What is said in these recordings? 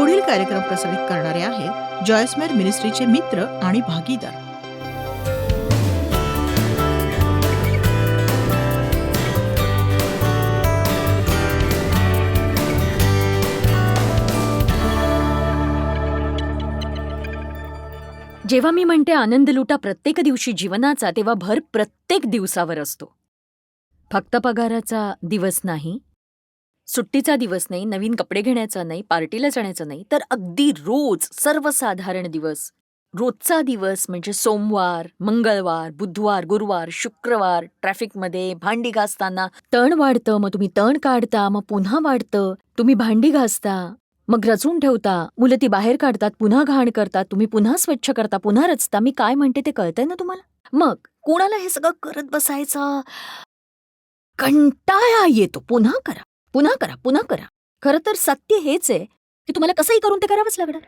पुढील कार्यक्रम प्रसारित करणारे आहेत जॉयस्मेर मिनिस्ट्रीचे मित्र आणि भागीदार. जेव्हा मी म्हणते आनंद लुटा प्रत्येक दिवशी जीवनाचा तेव्हा भर प्रत्येक दिवसावर असतो. फक्त पगाराचा दिवस नाही सुट्टीचा दिवस नाही नवीन कपडे घेण्याचा नाही पार्टीला जाण्याचा नाही तर अगदी रोज सर्वसाधारण दिवस. रोजचा दिवस म्हणजे सोमवार मंगळवार बुधवार गुरुवार शुक्रवार ट्रॅफिकमध्ये भांडी घासताना. तण वाढतं मग तुम्ही तण काढता मग पुन्हा वाढतं. तुम्ही भांडी घासता मग रचून ठेवता. मुलं ती बाहेर काढतात पुन्हा घाण करतात. तुम्ही पुन्हा स्वच्छ करता पुन्हा रचता. मी काय म्हणते ते कळतंय ना तुम्हाला? मग कोणाला हे सगळं करत बसायचा? कंटाळा येतो. पुन्हा करा. पुन्हा करा पुन्हा करा. खरं तर सत्य हेच आहे की तुम्हाला कसंही करून ते करावंच लागणार.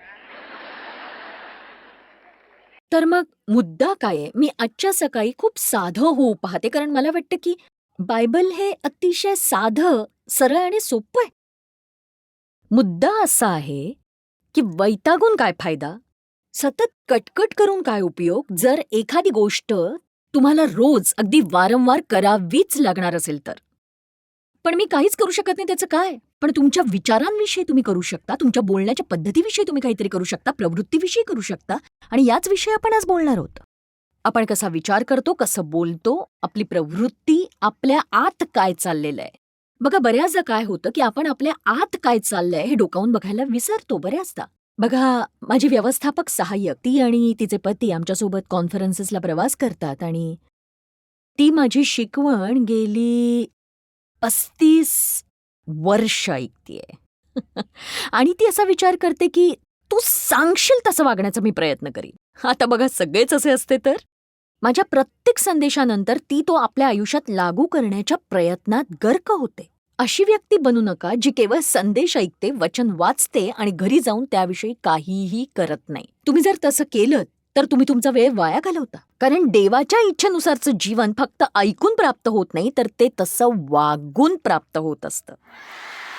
तर मग मुद्दा काय आहे? मी आजच्या सकाळी खूप साधं होऊ पाहते कारण मला वाटतं की बायबल हे अतिशय साधं सरळ आणि सोपं आहे. मुद्दा असा आहे की वैतागून काय फायदा? सतत कटकट करून काय उपयोग? जर एखादी गोष्ट तुम्हाला रोज अगदी वारंवार करावीच लागणार असेल तर. पण मी काहीच करू शकत नाही त्याचं काय? पण तुमच्या विचारांविषयी तुम्ही करू शकता तुमच्या बोलण्याच्या पद्धतीविषयी तुम्ही काहीतरी करू शकता प्रवृत्तीविषयी करू शकता आणि याच विषयी आपण आज बोलणार आहोत. आपण कसा विचार करतो कसं बोलतो आपली प्रवृत्ती आपल्या आत काय चाललेलं आहे? बघा बऱ्याचदा काय होतं की आपण आपल्या आत काय चाललंय हे डोकावून बघायला विसरतो बऱ्याचदा. बघा माझी व्यवस्थापक सहाय्यक ती आणि तिचे पती आमच्यासोबत कॉन्फरन्सेसला प्रवास करतात आणि ती माझी शिकवण गेली पस्तीस वर्ष ऐकतीये. आणि ती असा विचार करते की तू सांगशील तसं वागण्याचा मी प्रयत्न करीन. आता बघा सगळेच असे असते तर? माझ्या प्रत्येक संदेशानंतर ती तो आपल्या आयुष्यात लागू करण्याच्या प्रयत्नात गर्क होते. अशी व्यक्ती बनू नका जी केवळ संदेश ऐकते वचन वाचते आणि घरी जाऊन त्याविषयी काहीही करत नाही. तुम्ही जर तसं केलं तर तुम्ही तुमचा वेळ वाया घालवता. कारण देवाच्या इच्छेनुसारचं जीवन फक्त ऐकून प्राप्त होत नाही तर ते तसं वागून प्राप्त होत असतं.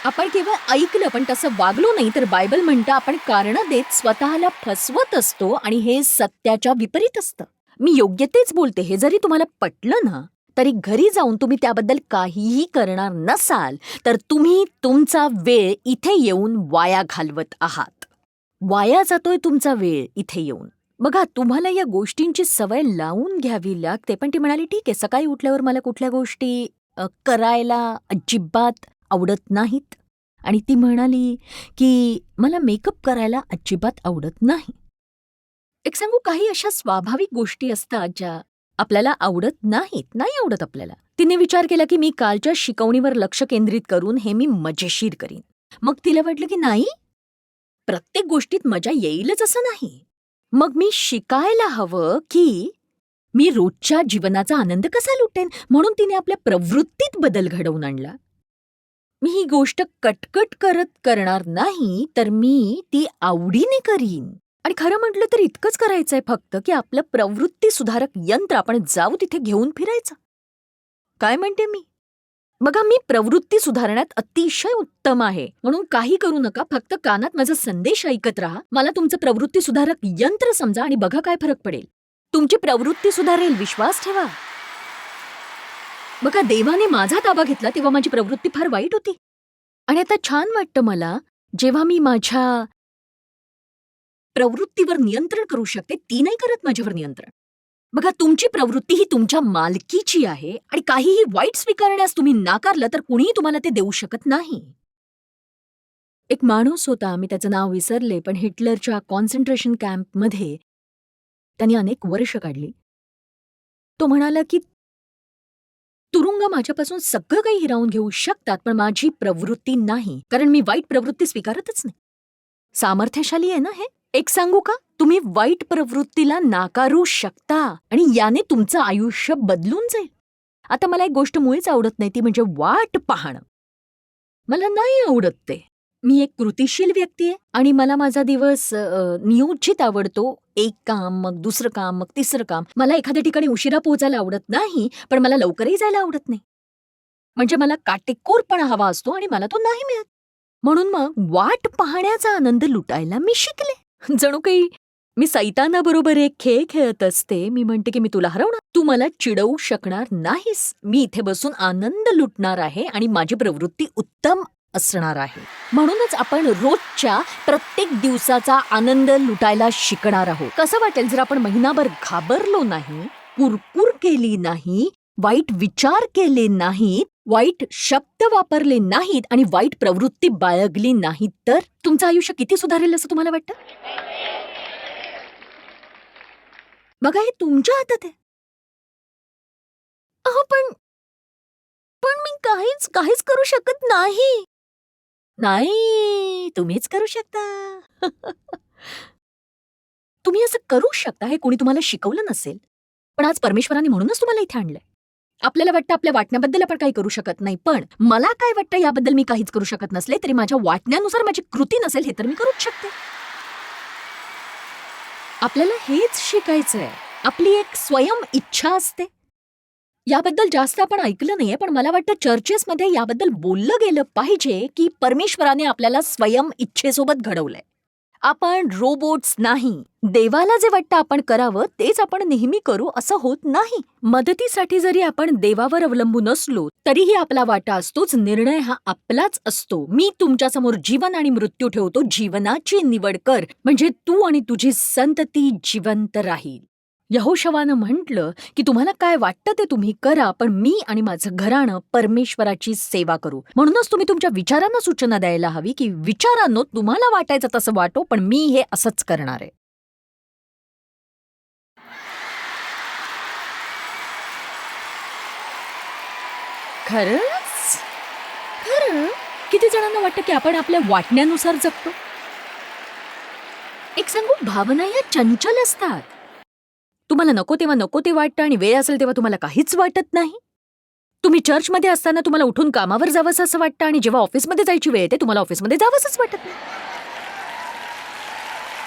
आपण केवळ ऐकलं पण तसं वागलो नाही तर बायबल म्हणतं आपण कारणं देत स्वतःला फसवत असतो आणि हे सत्याच्या विपरीत असतं. मी योग्य तेच बोलते हे जरी तुम्हाला पटलं ना तरी घरी जाऊन तुम्ही त्याबद्दल काहीही करणार नसाल तर तुम्ही तुमचा वेळ इथे येऊन वाया घालवत आहात. वाया जातोय तुमचा वेळ इथे येऊन. बघा तुम्हाला या गोष्टींची सवय लावून घ्यावी लागते. पण ती म्हणाली ठीक आहे सकाळी उठल्यावर मला कुठल्या गोष्टी अ, करायला अजिबात आवडत नाहीत. आणि ती म्हणाली की मला मेकअप करायला अजिबात आवडत नाही. एक सांगू काही अशा स्वाभाविक गोष्टी असतात ज्या आपल्याला आवडत नाहीत नाही आवडत आपल्याला. तिने विचार केला की मी कालच्या शिकवणीवर लक्ष केंद्रित करून हे मी मजेशीर करीन. मग तिला वाटलं की नाही प्रत्येक गोष्टीत मजा येईलच असं नाही. मग मी शिकायला हवं की मी रोजच्या जीवनाचा आनंद कसा लुटेन? म्हणून तिने आपल्या प्रवृत्तीत बदल घडवून आणला. मी ही गोष्ट कटकट करत करणार नाही तर मी ती आवडीने करीन. आणि खरं म्हटलं तर इतकंच करायचंय फक्त की आपलं प्रवृत्ती सुधारक यंत्र आपण जाऊ तिथे घेऊन फिरायचं. काय म्हणते मी? बघा मी प्रवृत्ती सुधारण्यात अतिशय उत्तम आहे. म्हणून काही करू नका फक्त कानात माझा संदेश ऐकत राहा. मला तुमचं प्रवृत्ती सुधारक यंत्र समजा आणि बघा काय फरक पडेल. तुमची प्रवृत्ती सुधारेल विश्वास ठेवा. बघा देवाने माझा ताबा घेतला तेव्हा माझी प्रवृत्ती फार वाईट होती. आणि आता छान वाटतं मला जेव्हा मी माझ्या प्रवृत्तीवर नियंत्रण करू शकते ती नाही करत माझ्यावर नियंत्रण. बघा तुमची प्रवृत्ती ही तुमच्या मालकीची आहे आणि काहीही वाईट स्वीकारण्यास तुम्ही नाकारलं तर कुणीही तुम्हाला ते देऊ शकत नाही. एक माणूस होता मी त्याचं नाव विसरले पण हिटलरच्या कॉन्सन्ट्रेशन कॅम्पमध्ये त्यांनी अनेक वर्ष काढली. तो म्हणाला की तुरुंग माझ्यापासून सगळं काही हिरावून घेऊ शकतात पण माझी प्रवृत्ती नाही कारण मी वाईट प्रवृत्ती स्वीकारतच नाही. सामर्थ्यशाली आहे ना हे? एक सांगू का? तुम्ही वाईट प्रवृत्तीला नाकारू शकता आणि याने तुमचं आयुष्य बदलून जाईल. आता मला एक गोष्ट मुळीच आवडत नाही ती म्हणजे वाट पाहणं. मला नाही आवडत ते. मी एक कृतिशील व्यक्ती आहे आणि मला माझा दिवस नियोजित आवडतो. एक काम मग दुसरं काम मग तिसरं काम. मला एखाद्या ठिकाणी उशिरा पोहोचायला आवडत नाही पण मला लवकरही जायला आवडत नाही. म्हणजे मला काटेकोरपणा हवा असतो आणि मला तो नाही मिळत. म्हणून मग वाट पाहण्याचा आनंद लुटायला मी शिकले. जणू काही मी सैतानाबरोबर एक खेळ खेळत असते. मी म्हणते की मी तुला हरवणार. तू मला चिडवू शकणार नाहीस. मी इथे बसून आनंद लुटणार आहे आणि माझी प्रवृत्ती उत्तम असणार आहे. म्हणूनच आपण रोजच्या प्रत्येक दिवसाचा आनंद लुटायला शिकणार आहोत. कसं वाटेल जर आपण महिनाभर घाबरलो नाही कुरकुर केली नाही वाईट विचार केले नाहीत वाईट शब्द वापरले नाहीत आणि वाईट प्रवृत्ती बाळगली नाहीत तर तुमचं आयुष्य किती सुधारेल असं तुम्हाला वाटतं? बघा हे तुमच्या हातात आहे. अहो पण पण मी काहीच काहीच करू शकत नाही. नाही तुम्हीच करू शकता. तुम्ही असं करू शकता हे कोणी तुम्हाला शिकवलं नसेल. पण आज परमेश्वराने म्हणूनच तुम्हाला इथे आणलंय. आपल्याला वाटतं आपल्या वाटण्याबद्दल आपण काही करू शकत नाही पण मला काय वाटतं याबद्दल मी काहीच करू शकत नसले तरी माझ्या वाटण्यानुसार माझी कृती नसेल हे तर मी करूच शकते. आपल्याला हेच शिकायचंय. आपली एक स्वयं इच्छा असते. याबद्दल जास्त आपण ऐकलं नाहीये पण मला वाटतं चर्चेसमध्ये याबद्दल बोललं गेलं पाहिजे की परमेश्वराने आपल्याला स्वयं इच्छेसोबत घडवलंय. आपण रोबोट्स नाही. देवाला जे वाटतं आपण करावं तेच आपण नेहमी करू असं होत नाही. मदतीसाठी जरी आपण देवावर अवलंबून असलो तरीही आपला वाटा असतोच निर्णय हा आपलाच असतो. मी तुमच्यासमोर जीवन आणि मृत्यू ठेवतो जीवनाची निवड कर. म्हणजे तू आणि तुझी संतती जिवंत राहील. यहोशवानं म्हटलं की तुम्हाला काय वाटतं ते तुम्ही करा पण मी आणि माझं घराणं परमेश्वराची सेवा करू. म्हणूनच तुम्ही तुमच्या विचारांना सूचना द्यायला हवी की विचारांनो तुम्हाला वाटायचं तसं वाटो पण मी हे असंच करणार आहे. खरंच? खरं? किती जणांना वाटतं की आपण आपल्या वाटण्यानुसार जगतो? एक सांगू भावना या चंचल असतात. तुम्हाला नको तेव्हा नको ते वाटतं आणि वेळ असेल तेव्हा तुम्हाला काहीच वाटत नाही? तुम्ही चर्चमध्ये असताना तुम्हाला उठून कामावर जावंसं असं वाटतं आणि जेव्हा ऑफिसमध्ये जायची वेळ येते तुम्हाला ऑफिसमध्ये जावंसंच वाटत नाही.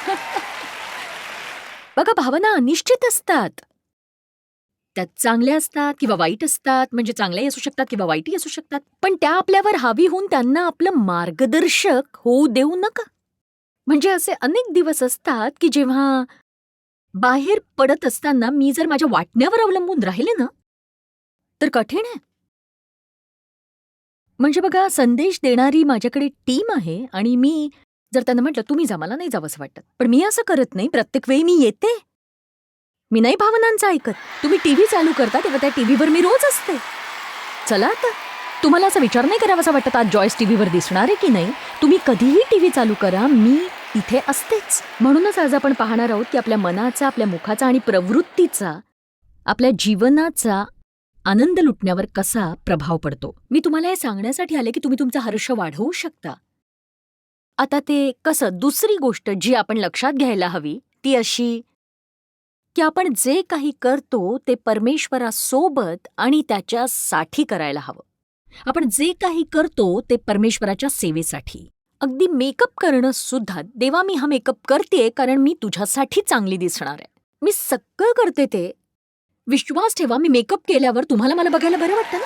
बघा भावना अनिश्चित असतात. त्यात चांगल्या असतात किंवा वाईट असतात म्हणजे चांगल्याही असू शकतात किंवा वाईटही असू शकतात पण त्या आपल्यावर हावी होऊन त्यांना आपलं मार्गदर्शक होऊ देऊ नका. म्हणजे असे अनेक दिवस असतात की जेव्हा बाहेर पडत असताना मी जर माझ्या वाटण्यावर अवलंबून राहिले ना तर कठीण आहे. म्हणजे बघा संदेश देणारी माझ्याकडे टीम आहे आणि मी जर त्यांना म्हटलं तुम्ही जा मला नाही जावं असं वाटत. पण मी असं करत नाही. प्रत्येक वेळी मी येते. मी नाही भावनांचं ऐकत. तुम्ही टीव्ही चालू करता तेव्हा त्या टीव्हीवर मी रोज असते. चला आता. तुम्हाला असं विचार नाही करावासा वाटत आज जॉयस टीव्हीवर दिसणार आहे की नाही? तुम्ही कधीही टीव्ही चालू करा मी तिथे असतेच. म्हणूनच आज आपण पाहणार आहोत की आपल्या मनाचा आपल्या मुखाचा आणि प्रवृत्तीचा आपल्या जीवनाचा आनंद लुटण्यावर कसा प्रभाव पडतो. मी तुम्हाला हे सांगण्यासाठी आले की तुम्ही तुमचा हर्ष वाढवू शकता. आता ते कसं दुसरी गोष्ट जी आपण लक्षात घ्यायला हवी ती अशी की आपण जे काही करतो ते परमेश्वरासोबत आणि त्याच्यासाठी करायला हवं. आपण जे काही करतो ते परमेश्वराच्या सेवेसाठी. अगदी मेकअप करणं सुद्धा देवा मी हा मेकअप करते कारण मी तुझ्यासाठी चांगली दिसणार आहे. मी सगळं करते ते. विश्वास ठेवा मी मेकअप केल्यावर तुम्हाला मला बघायला बरं वाटतं ना?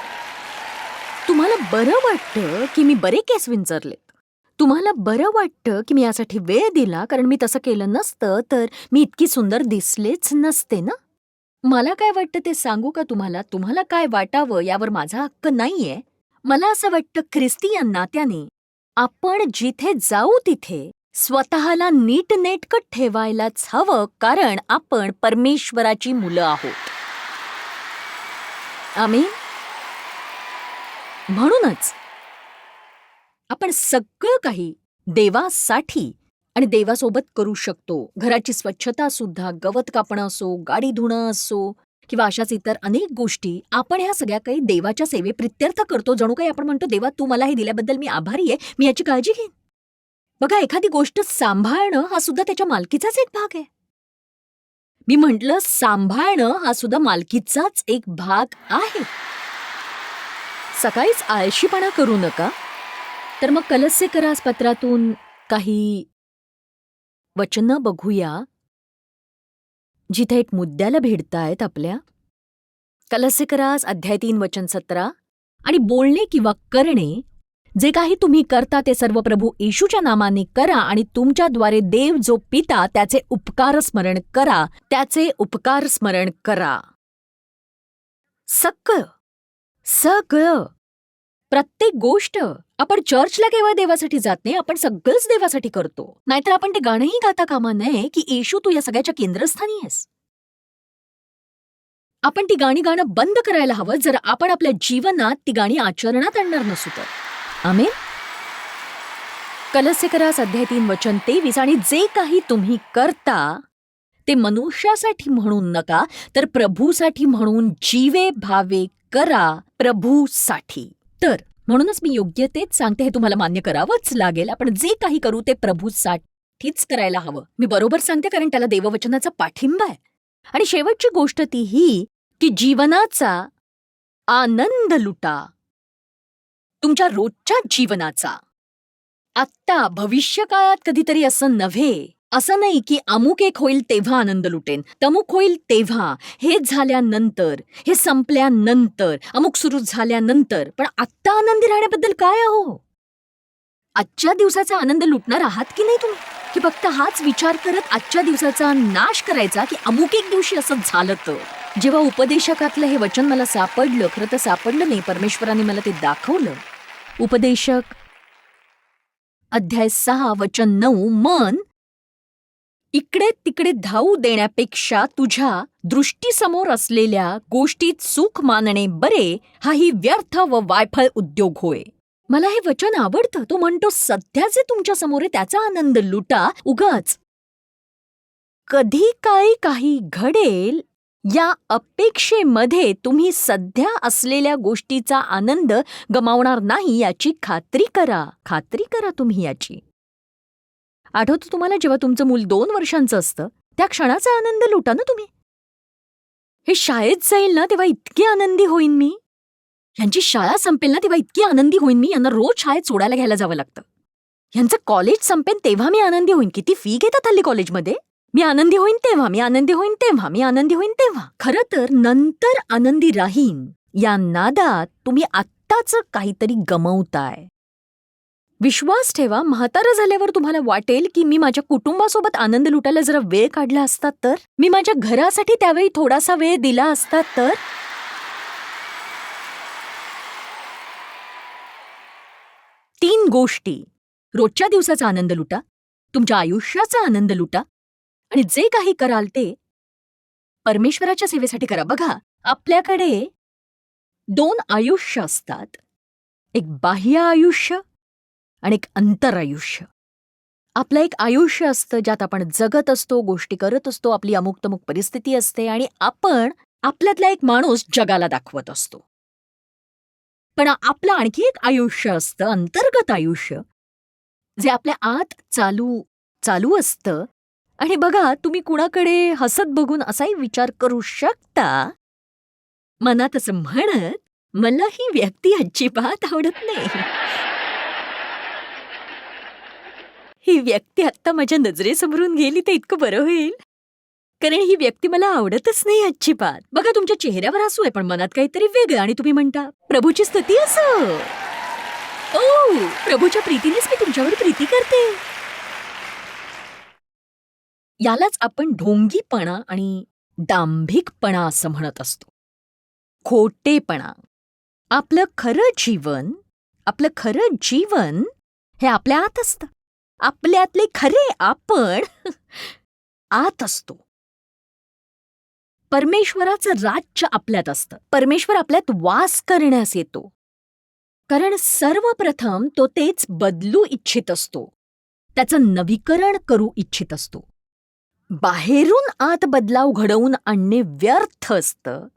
तुम्हाला बरं वाटतं की मी बरे केस विंचरलेत. तुम्हाला बरं वाटतं की मी यासाठी वेळ दिला कारण मी तसं केलं नसतं तर मी इतकी सुंदर दिसलेच नसते ना? मला काय वाटतं ते सांगू का तुम्हाला? तुम्हाला काय वाटावं यावर माझा हक्क नाहीये. मला असं वाटतं ख्रिस्ती या नात्याने आपण जिथे जाऊ तिथे स्वतःला नीटनेटकट ठेवायलाच हवं कारण आपण परमेश्वराची मुलं आहोत. आम्ही म्हणूनच आपण सगळं काही देवासाठी आणि देवासोबत करू शकतो. घराची स्वच्छता सुद्धा गवत कापणं असो गाडी धुणं असो किंवा अशाच इतर अनेक गोष्टी आपण ह्या सगळ्या काही देवाच्या सेवे प्रित्यर्थ करतो. जणू काही आपण म्हणतो देवा तू मला हे दिल्याबद्दल मी आभारी आहे. मी याची काळजी घेईन. बघा एखादी गोष्ट सांभाळणं हा सुद्धा त्याच्या मालकीचाच एक भाग आहे. मी म्हटलं सांभाळणं हा सुद्धा मालकीचाच एक भाग आहे. सकाळीच आळशीपणा करू नका. तर मग कलस्य करास पत्रातून काही वचनं बघूया. जिथे एक मुद्द्याला भिडतायत आपल्या? कलसिकरास अध्याय तीन वचन सतरा. आणि बोलणे किंवा करणे जे काही तुम्ही करता ते सर्व प्रभू येशूच्या नामाने करा आणि तुमच्याद्वारे देव जो पिता त्याचे उपकार स्मरण करा. त्याचे उपकार स्मरण करा. सक्क सगळं प्रत्येक गोष्ट. आपण चर्चला केवळ देवासाठी जात नाही आपण सगळंच देवासाठी करतो. नाहीतर आपण ते गाणंही गाता कामा नये की येशू तू या सगळ्याच्या केंद्रस्थानी आहेस. आपण ती गाणी गाणं बंद करायला हवं जर आपण आपल्या जीवनात ती गाणी आचरणात आणणार नसू तर. आम्ही कलस्य करा अध्याय तीन वचन तेवीस आणि जे काही तुम्ही करता ते मनुष्यासाठी म्हणून नका तर प्रभूसाठी म्हणून जीवे भावे करा प्रभूसाठी. तर म्हणूनच मी योग्य तेच सांगते हे तुम्हाला मान्य करावंच लागेल. आपण जे काही करू ते प्रभूसाठीच करायला हवं. मी बरोबर सांगते कारण त्याला देववचनाचा पाठिंबा आहे. आणि शेवटची गोष्ट ती ही की जीवनाचा आनंद लुटा. तुमच्या रोजच्या जीवनाचा. आत्ता भविष्यकाळात कधीतरी असं नव्हे. असं नाही की अमुक एक होईल तेव्हा आनंद लुटेन. तमुक होईल तेव्हा. हे झाल्यानंतर. हे संपल्यानंतर. अमुक सुरू झाल्यानंतर. पण आत्ता आनंदी राहण्याबद्दल काय आहो? आजच्या दिवसाचा आनंद लुटणार आहात की नाही तुम्ही? की फक्त हाच विचार करत आजच्या दिवसाचा नाश करायचा की अमुक एक दिवशी असं झालं तर? जेव्हा उपदेशकातलं हे वचन मला सापडलं खरं तर सापडलं नाही परमेश्वराने मला ते दाखवलं. उपदेशक अध्याय सहा वचन नऊ मन इकडे तिकडे धावू देण्यापेक्षा तुझ्या दृष्टीसमोर असलेल्या गोष्टीत सुख मानणे बरे हाही व्यर्थ व वायफळ उद्योग होय. मला हे वचन आवडतं. तो म्हणतो सध्याचे तुमच्यासमोर आहे त्याचा आनंद लुटा उगाच. कधी काळी काही घडेल या अपेक्षेमध्ये तुम्ही सध्या असलेल्या गोष्टीचा आनंद गमावणार नाही याची खात्री करा. खात्री करा तुम्ही याची. आठवतं तुम्हाला जेव्हा तुमचं मूल दोन वर्षांचं असतं? त्या क्षणाचा आनंद लुटा ना तुम्ही. हे शाळेत जाईल ना तेव्हा इतकी आनंदी होईन मी. यांची शाळा संपेल ना तेव्हा इतकी आनंदी होईन मी यांना रोज शाळेत सोडायला घ्यायला जावं लागतं. यांचं कॉलेज संपेन तेव्हा मी आनंदी होईन. किती फी घेतात हल्ली कॉलेजमध्ये? मी आनंदी होईन तेव्हा मी आनंदी होईन तेव्हा मी आनंदी होईन तेव्हा. खरं तर नंतर आनंदी राहीन. या नादात तुम्ही आत्ताच काहीतरी गमवताय. विश्वास ठेवा. म्हातारं झाल्यावर तुम्हाला वाटेल की मी माझ्या कुटुंबासोबत आनंद लुटायला जरा वेळ काढला असता तर? मी माझ्या घरासाठी त्यावेळी थोडासा वेळ दिला असता तर? तीन गोष्टी. रोजच्या दिवसाचा आनंद लुटा. तुमच्या आयुष्याचा आनंद लुटा. आणि जे काही कराल ते परमेश्वराच्या सेवेसाठी करा. बघा आपल्याकडे दोन आयुष्य असतात. एक बाह्य आयुष्य आणि एक अंतर आयुष्य. आपलं एक आयुष्य असतं ज्यात आपण जगत असतो गोष्टी करत असतो आपली अमुक तमुक परिस्थिती असते आणि आपण आपल्यातला एक माणूस जगाला दाखवत असतो. पण आपलं आणखी एक आयुष्य असतं अंतर्गत आयुष्य जे आपल्या आत चालू चालू असतं. आणि बघा तुम्ही कुणाकडे हसत बघून असाही विचार करू शकता? मनात असं म्हणत मला ही व्यक्ती अजिबात आवडत नाही. ही व्यक्ती आत्ता माझ्या नजरेसमोरून गेली तर इतकं बरं होईल. कारण ही व्यक्ती मला आवडतच नाही अजिबात. बघा तुमच्या चेहऱ्यावर हसू आहे पण मनात काहीतरी वेगळं आणि तुम्ही म्हणता प्रभूची स्तुती असो. ओ प्रभूच्या प्रीतीनेच मी तुमच्यावर प्रीती करते. यालाच आपण ढोंगीपणा आणि दांभिकपणा असं म्हणत असतो. खोटेपणा. आपलं खरं जीवन आपलं खरं जीवन हे आपल्या आत असतं. आपल्यातले खरे आपण आत असतो. परमेश्वराचं राज्य आपल्यात असतं. परमेश्वर आपल्यात वास करण्यास येतो. कारण सर्वप्रथम तो तेच बदलू इच्छित असतो. त्याचं नवीकरण करू इच्छित असतो. बाहेरून आत बदलाव घडवून आणणे व्यर्थ असतं.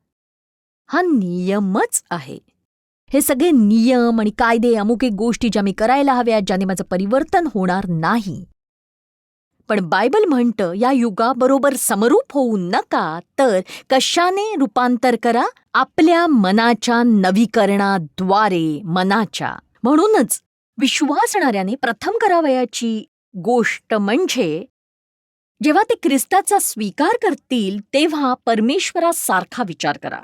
हा नियमच आहे. हे सगळे नियम आणि कायदे अमुक एक गोष्टी ज्या मी करायला हव्यात ज्याने माझं परिवर्तन होणार नाही. पण बायबल म्हणतं या युगाबरोबर समरूप होऊ नका तर कशाने रूपांतर करा? आपल्या मनाच्या नवीकरणाद्वारे मनाच्या. म्हणूनच विश्वासणाऱ्याने प्रथम करावयाची गोष्ट म्हणजे जेव्हा ते ख्रिस्ताचा स्वीकार करतील तेव्हा परमेश्वरासारखा विचार करा.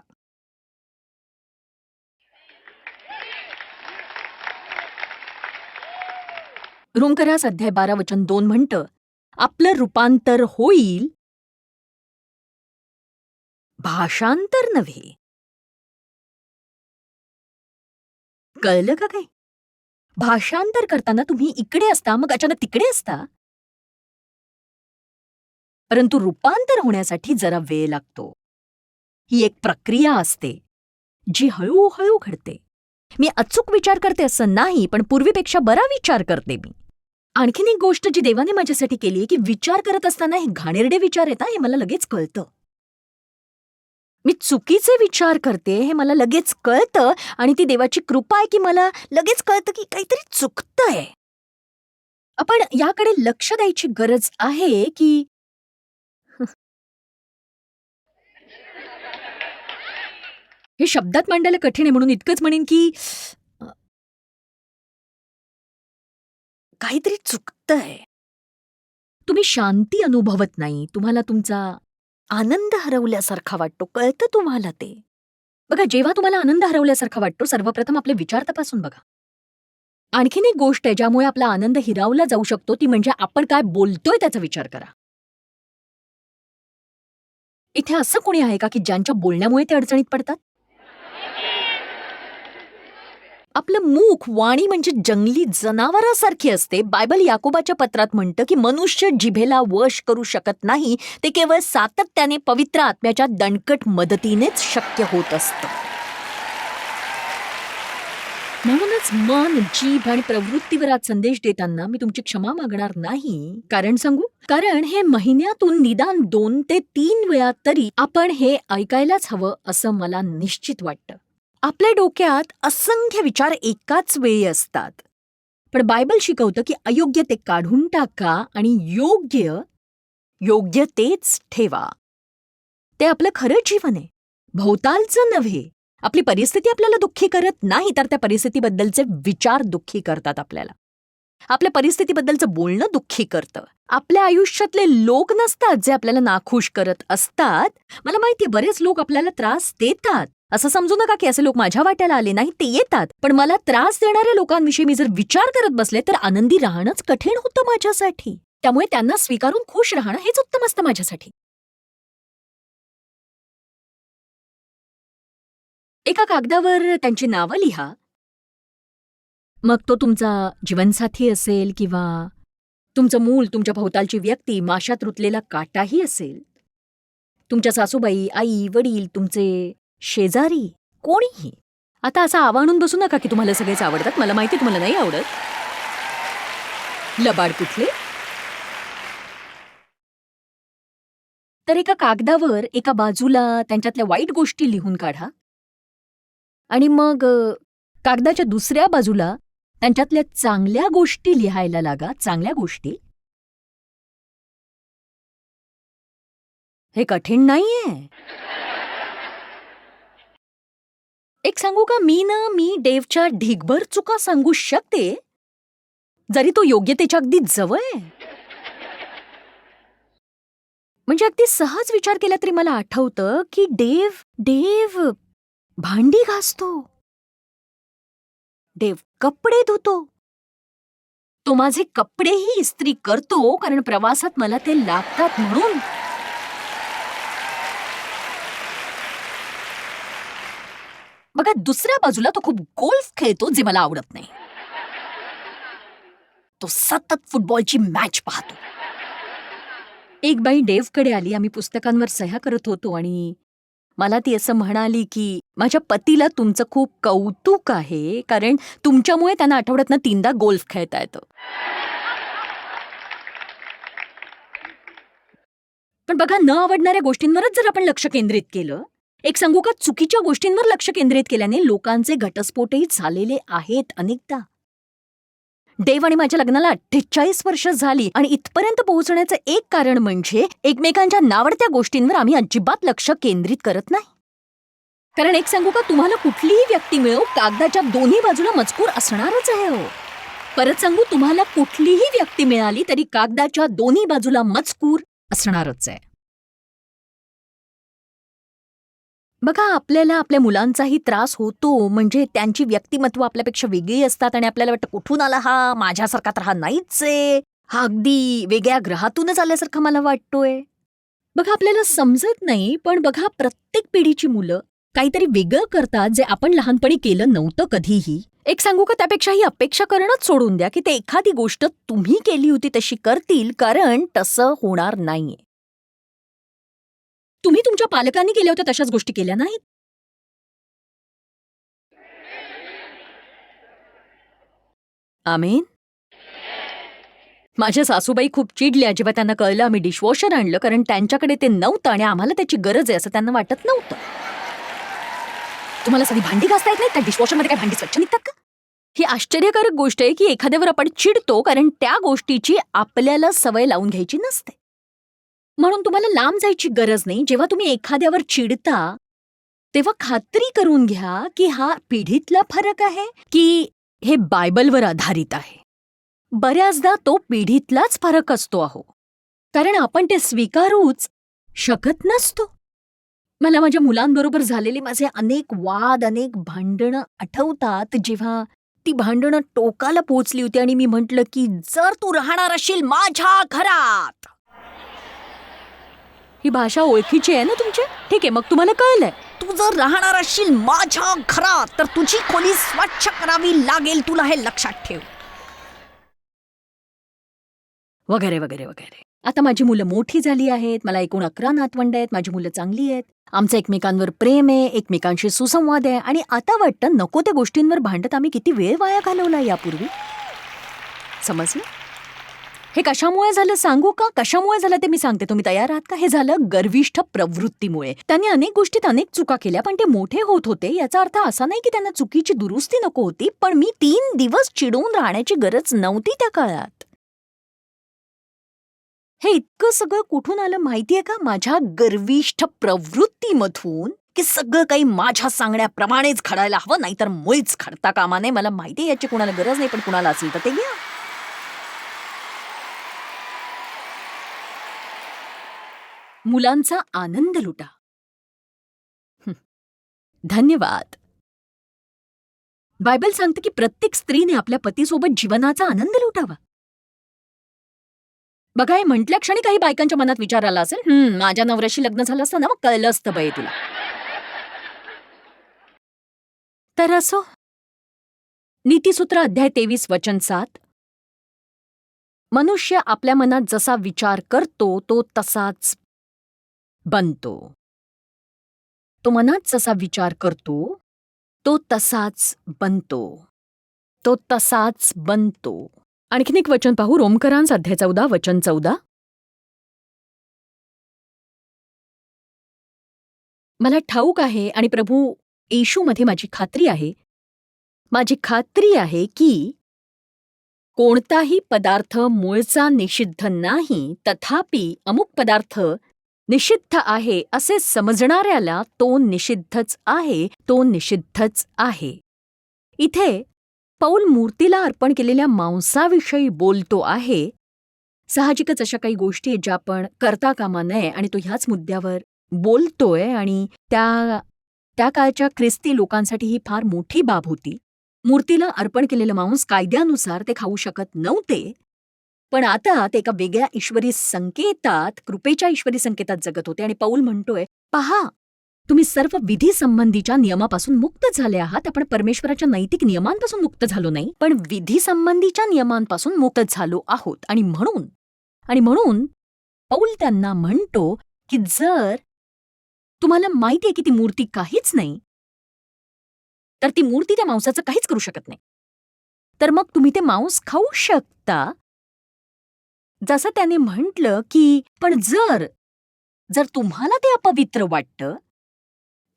रोमकरास अध्याय बारा वचन दोन म्हणतं आपलं रूपांतर होईल? भाषांतर नव्हे. कळलं का काय? भाषांतर करताना तुम्ही इकडे असता मग अचानक तिकडे असता? परंतु रूपांतर होण्यासाठी जरा वेळ लागतो. ही एक प्रक्रिया असते जी हळूहळू घडते. मी अचूक विचार करते असं नाही पण पूर्वीपेक्षा बरा विचार करते मी. आणखीन एक गोष्ट जी देवाने माझ्यासाठी केली की विचार करत असताना हे घाणेरडे विचार येतात हे मला लगेच कळतं. मी चुकीचे विचार करते हे मला लगेच कळतं आणि ती देवाची कृपा आहे की मला लगेच कळतं की काहीतरी चुकतंय. आपण याकडे लक्ष द्यायची गरज आहे की हे शब्दात मांडायला कठीण आहे म्हणून इतकंच म्हणेन की काहीतरी चुकतंय. तुम्ही शांती अनुभवत नाही. तुम्हाला तुमचा आनंद हरवल्यासारखा वाटतो. कळतं तुम्हाला ते. बघा जेव्हा तुम्हाला आनंद हरवल्यासारखा वाटतो सर्वप्रथम आपले विचार तपासून बघा. आणखीन एक गोष्ट आहे ज्यामुळे आपला आनंद हिरावला जाऊ शकतो ती म्हणजे आपण काय बोलतोय त्याचा विचार करा. इथे असं कोणी आहे का की ज्यांच्या बोलण्यामुळे ते अडचणीत पडतात? आपलं मुख वाणी म्हणजे जंगली जनावरासारखी असते. बायबल याकोबाच्या पत्रात म्हणतं की मनुष्य जिभेला वश करू शकत नाही. ते केवळ सातत्याने पवित्र आत्म्याच्या दणकट मदतीनेच शक्य होत असतं. म्हणूनच मन जीभ आणि प्रवृत्तीवर आज संदेश देताना मी तुमची क्षमा मागणार नाही. कारण सांगू? कारण हे महिन्यातून निदान दोन ते तीन वेळा तरी आपण हे ऐकायलाच हवं असं मला निश्चित वाटतं. आपल्या डोक्यात असंख्य विचार एकाच वेळी असतात. पण बायबल शिकवतं की अयोग्य ते काढून टाका आणि योग्य योग्य तेच ठेवा. ते आपलं खरं जीवन आहे. भोवतालचं नव्हे. आपली परिस्थिती आपल्याला दुःखी करत नाही तर त्या परिस्थितीबद्दलचे विचार दुःखी करतात आपल्याला. आपल्या परिस्थितीबद्दलचं बोलणं दुःखी करतं. आपल्या आयुष्यातले लोक नसतात जे आपल्याला नाखुश करत असतात. मला माहिती बरेच लोक आपल्याला त्रास देतात. असं समजू नका की असे लोक माझ्या वाट्याला आले नाही ते येतात. पण मला त्रास देणाऱ्या लोकांविषयी मी जर विचार करत बसले तर आनंदी राहणंच कठीण होतं माझ्यासाठी. त्यामुळे त्यांना स्वीकारून खुश राहणं हेच उत्तम असतं माझ्यासाठी. एका कागदावर त्यांची नावं लिहा. मग तो तुमचा जीवनसाथी असेल किंवा तुमचं मूल तुमच्या भोवतालची व्यक्ती माशात रुतलेला काटाही असेल. तुमच्या सासूबाई आई वडील तुमचे शेजारी? कोणीही? आता असं आव्हानून बसू नका की तुम्हाला सगळेच आवडतात. मला माहिती तुम्हाला नाही आवडत. लबाड कुठले? तर एका कागदावर एका बाजूला त्यांच्यातल्या वाईट गोष्टी लिहून काढा. आणि मग कागदाच्या दुसऱ्या बाजूला त्यांच्यातल्या चांगल्या गोष्टी लिहायला लागा. चांगल्या गोष्टी. हे कठीण नाहीये. एक सांगू का? मी ना मी डेव्हच्या ढीगभर चुका सांगू शकते? जरी तो योग्यतेच्या अगदी जवळ आहे. म्हणजे अगदी सहज विचार केला तरी मला आठवतं की डेव डेव भांडी घासतो. देव कपडे धुतो. तो माझे कपडेही इस्त्री करतो कारण प्रवासात मला ते लागतात म्हणून. बघा दुसऱ्या बाजूला तो खूप गोल्फ खेळतो जे मला आवडत नाही. तो सतत फुटबॉलची मॅच पाहतो. एक बाई डेव्हकडे आली आम्ही पुस्तकांवर सह्या करत होतो आणि मला ती असं म्हणाली की माझ्या पतीला तुमचं खूप कौतुक आहे कारण तुमच्यामुळे त्यांना आठवड्यातनं तीनदा गोल्फ खेळता येतं. पण बघा न आवडणाऱ्या गोष्टींवरच जर आपण लक्ष केंद्रित केलं एक सांगू का? चुकीच्या गोष्टींवर लक्ष केंद्रित केल्याने लोकांचे घटस्फोटही झालेले आहेत अनेकदा. देव आणि माझ्या लग्नाला अठ्ठेचाळीस वर्ष झाली आणि इथपर्यंत पोहोचण्याचं एक कारण म्हणजे एकमेकांच्या नावडत्या गोष्टींवर आम्ही अजिबात लक्ष केंद्रित करत नाही. कारण एक सांगू का? तुम्हाला कुठलीही व्यक्ती मिळो कागदाच्या दोन्ही बाजूला मजकूर असणारच आहे हो. परत सांगू तुम्हाला कुठलीही व्यक्ती मिळाली तरी कागदाच्या दोन्ही बाजूला मजकूर असणारच आहे. बघा आपल्याला आपल्या मुलांचाही त्रास होतो. म्हणजे त्यांची व्यक्तिमत्व आपल्यापेक्षा वेगळी असतात आणि आपल्याला वाटतं कुठून आला हा? माझ्यासारखा तर हा नाहीच आहे. हा अगदी वेगळ्या ग्रहातूनच आल्यासारखा मला वाटतोय. बघा आपल्याला समजत नाही पण बघा प्रत्येक पिढीची मुलं काहीतरी वेगळं करतात जे आपण लहानपणी केलं नव्हतं कधीही. एक सांगू का त्यापेक्षा ही अपेक्षा करणंच सोडून द्या की ते एखादी गोष्ट तुम्ही केली होती तशी करतील कारण तसं होणार नाहीये. तुम्ही तुमच्या पालकांनी केल्या होत्या तशाच गोष्टी केल्या नाहीत? आमेन. माझ्या सासूबाई खूप चिडल्या जेव्हा त्यांना कळलं आम्ही डिशवॉशर आणलं कारण त्यांच्याकडे ते नव्हतं आणि आम्हाला त्याची गरज आहे असं त्यांना वाटत नव्हतं. तुम्हाला साधी भांडी घासता येत नाही त्या डिशवॉशरमध्ये काय भांडी स्वच्छ निघतात का? ही आश्चर्यकारक गोष्ट आहे की एखाद्यावर आपण चिडतो कारण त्या गोष्टीची आपल्याला सवय लावून घ्यायची नसते. म्हणून तुम्हाला लांब जायची गरज नाही. जेव्हा तुम्ही एखाद्यावर चिडता तेव्हा खात्री करून घ्या की हा पिढीतला फरक आहे की हे बायबलवर आधारित आहे. बऱ्याचदा तो पिढीतलाच फरक असतो आहो कारण आपण ते स्वीकारूच शकत नसतो. मला माझ्या मुलांबरोबर झालेले माझे अनेक वाद अनेक भांडणं आठवतात. जेव्हा ती भांडणं टोकाला पोचली होती आणि मी म्हटलं की जर तू राहणार असशील माझ्या घरात. ही भाषा ओळखीची आहे ना तुमची? ठीक आहे मग तुम्हाला कळलंय. तू जर राहणार असशील माझ्या घरात तर तुझी खोली स्वच्छ करावी लागेल तुला हे लक्षात ठेव. वगैरे वगैरे वगैरे. आता माझी मुलं मोठी झाली आहेत मला एकूण अकरा नातवंड आहेत माझी मुलं चांगली आहेत. आमचं एकमेकांवर प्रेम आहे एकमेकांशी सुसंवाद आहे आणि आता वाटतं नको त्या गोष्टींवर भांडत आम्ही किती वेळ वाया घालवला यापूर्वी. समजलं? हे कशामुळे झालं सांगू का? कशामुळे झालं ते मी सांगते. तुम्ही तयार आहात का? हे झालं गर्विष्ठ प्रवृत्तीमुळे. त्यांनी अनेक गोष्टीत अनेक चुका केल्या पण ते मोठे होत होते. याचा अर्थ असा नाही की त्यांना चुकीची दुरुस्ती नको होती पण मी तीन दिवस चिडवून राहण्याची गरज नव्हती त्या काळात. हे इतकं सगळं कुठून आलं माहितीये का? माझ्या गर्विष्ठ प्रवृत्तीमधून की सगळं काही माझ्या सांगण्याप्रमाणेच घडायला हवं नाहीतर मुळीच खडता कामा नये. मला माहिती याची कुणाला गरज नाही पण कुणाला असेल तर ते घ्या. मुलांचा आनंद लुटा. धन्यवाद. बायबल सांगते की प्रत्येक स्त्रीने आपल्या पतीसोबत जीवनाचा आनंद लुटावा. बघा हे म्हटल्या क्षणी काही बायकांच्या मनात विचार आला असेल माझ्या नवऱ्याशी लग्न झालं असतं ना मग कळलं असतं बाई तुला. तर असो. नीतीसूत्र अध्याय तेवीस वचन सात. मनुष्य आपल्या मनात जसा विचार करतो तो तसाच बनतो. तो मनात जसा विचार करतो तो तसाच बनतो. तो तसाच बनतो. आणखीन एक वचन पाहू रोमकरांस अध्याय चौदा वचन चौदा. मला ठाऊक आहे आणि प्रभू येशूमध्ये माझी खात्री आहे. माझी खात्री आहे की कोणताही पदार्थ मूळचा निषिद्ध नाही तथापि अमुक पदार्थ निषिद्ध आहे असे समजणाऱ्याला तो निषिद्धच आहे तो निषिद्धच आहे. इथे पौल मूर्तीला अर्पण केलेल्या मांसाविषयी बोलतो आहे. साहजिकच अशा काही गोष्टी आहेत ज्या आपण करता कामा नये आणि तो ह्याच मुद्द्यावर बोलतोय आणि त्या त्या काळच्या ख्रिस्ती लोकांसाठी ही फार मोठी बाब होती. मूर्तीला अर्पण केलेलं मांस कायद्यानुसार ते खाऊ शकत नव्हते. पण आता ते एका वेगळ्या ईश्वरी संकेतात कृपेच्या ईश्वरी संकेतात जगत होते आणि पौल म्हणतोय पहा तुम्ही सर्व विधी संबंधीच्या नियमापासून मुक्त झाले आहात. आपण परमेश्वराच्या नैतिक नियमांपासून मुक्त झालो नाही पण विधी संबंधीच्या नियमांपासून मुक्त झालो आहोत. आणि म्हणून आणि म्हणून पौल त्यांना म्हणतो की जर तुम्हाला माहिती आहे की ती मूर्ती काहीच नाही तर ती मूर्ती त्या मांसाचं काहीच करू शकत नाही. तर मग तुम्ही ते मांस खाऊ शकता जसं त्याने म्हटलं की पण जर जर तुम्हाला ते अपवित्र वाटतं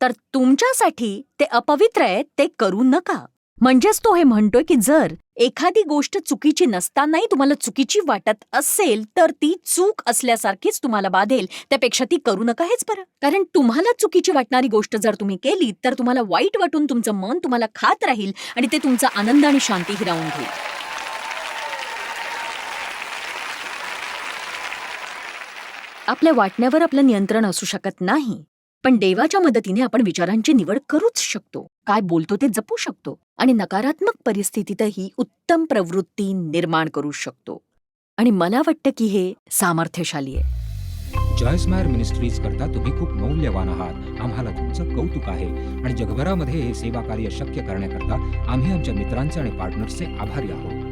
तर तुमच्यासाठी ते अपवित्र आहे ते करू नका. म्हणजेच तो हे म्हणतोय की जर एखादी गोष्ट चुकीची नसतानाही तुम्हाला चुकीची वाटत असेल तर ती चूक असल्यासारखीच तुम्हाला बाधेल. त्यापेक्षा ती करू नका हेच बरं. कारण तुम्हाला चुकीची वाटणारी गोष्ट जर तुम्ही केली तर तुम्हाला वाईट वाटून तुमचं मन तुम्हाला खात राहील आणि ते तुमचा आनंद आणि शांती हिरावून घेईल. आपल्या वाटण्यावर आपलं नियंत्रण असू शकत नाही. पण देवाच्या मदतीने आपण विचारांची निवड करूच शकतो. काय बोलतो ते जपू शकतो. आणि नकारात्मक परिस्थितीतही उत्तम प्रवृत्ती निर्माण करू शकतो. आणि मला वाटतं की हे सामर्थ्यशाली आहे. जॉयस मायर मिनिस्ट्रीज करता तुम्ही खूप मौल्यवान आहात. आम्हाला तुमचं कौतुक आहे. आणि जगभरामध्ये हे सेवा कार्य शक्य करण्याकरता आम्ही आमच्या मित्रांचे आणि पार्टनर्सचे आभारी आहोत.